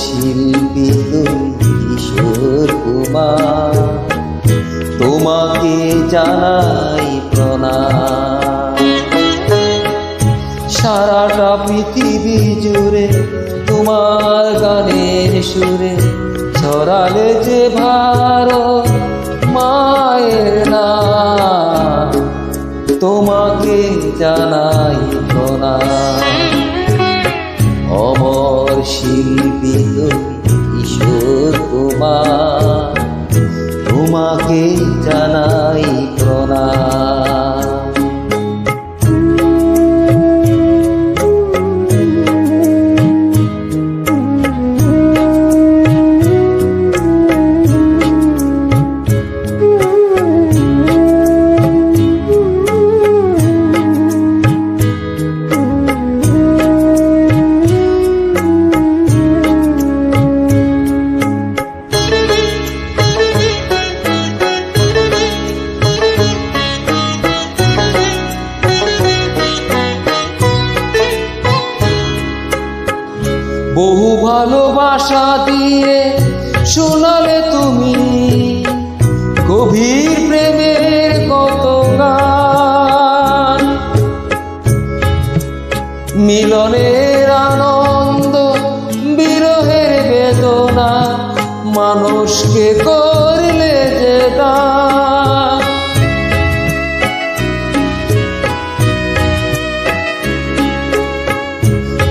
শিল্পী তুমি কিশোর কুমার, তোমাকে জানাই প্রণাম। সারাটা পৃথিবী জুড়ে তোমার গানের সুরে ছড়ালে যে ভারত মায়ের নাম, তোমাকে জানাই অমর শিল্পী তুমি ভালোবাসা দিয়ে শোনালে তুমি গভীর প্রেমের কত গান। মিলনের আনন্দ, বিরহের বেদনা, মানুষকে করলে যে দান।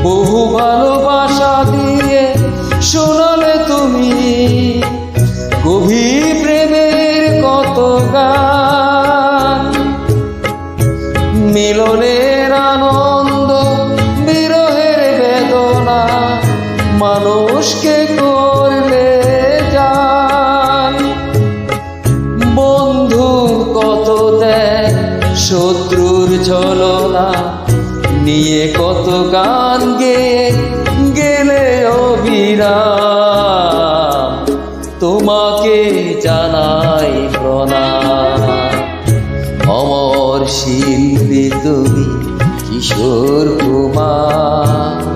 বহু ভালোবাসা মিলনের আনন্দ, বিরহের বেদনা, মানুষকে করলে যান বন্ধু কত দেয় শত্রুর ছলনা, নিয়ে কত গান গেয়ে গেলে অবিরাম। তোমাকে জানাই প্রণাম। অমর শিল্পী তুমি কিশোর কুমার।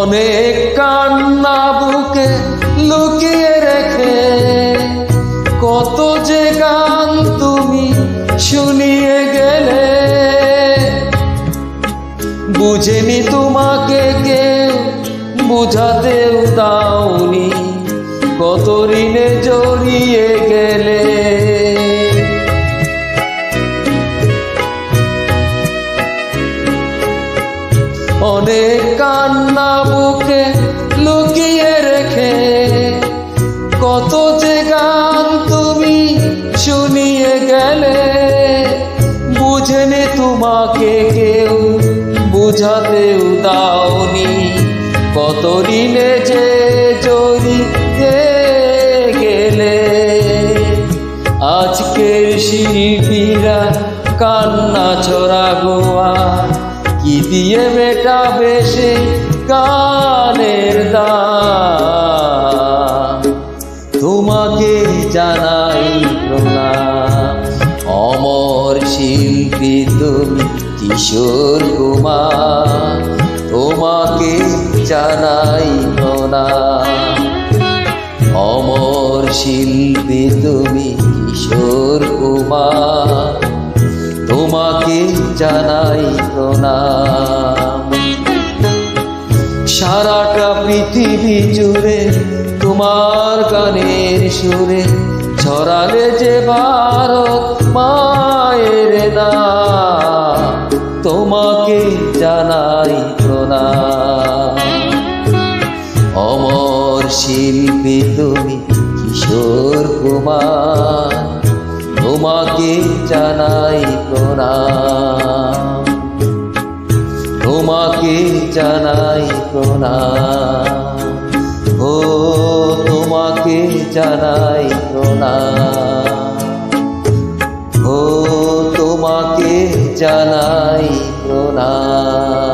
অনেক কান্না বুকে লুকিয়ে রেখে। কত যে গান তুমি শুনিয়ে গেলে। বুঝেনি তোমাকে কে বুঝাতেও দাওনি কত ঋণে জড়িয়ে গেলে। অনেক কান্না লুকিয়ে রেখে কত যে গান তুমি শুনিয়ে গেলে, বুঝেনি তোমাকে কেউ, বুঝাতেও দাওনি কত ঋণে যে জড়িয়ে গেলে। আজকের শিল্পীরা কান্না ছড়া গোয়া কি দিয়ে মেটাবে সে গানের দাম তোমাকে জানাই অমর শিল্পী তুমি কিশোর কুমার। তোমাকে জানাই প্রণাম। অমর শিল্পী তুমি কিশোর কুমার। তোমাকে জানাই প্রণাম। সারাটা পৃথিবী জুড়ে, তোমার গানের সুরে ছড়ালে যে ভারত মায়ের না। তোমাকে জানাই প্রণাম। অমর শিল্পী তুমি কিশোর কুমার, তোমাকে জানাই প্রণাম। তোমাকে জানাই প্রণাম। ও তোমাকে জানাই প্রণাম। ও তোমাকে জানাই প্রণাম।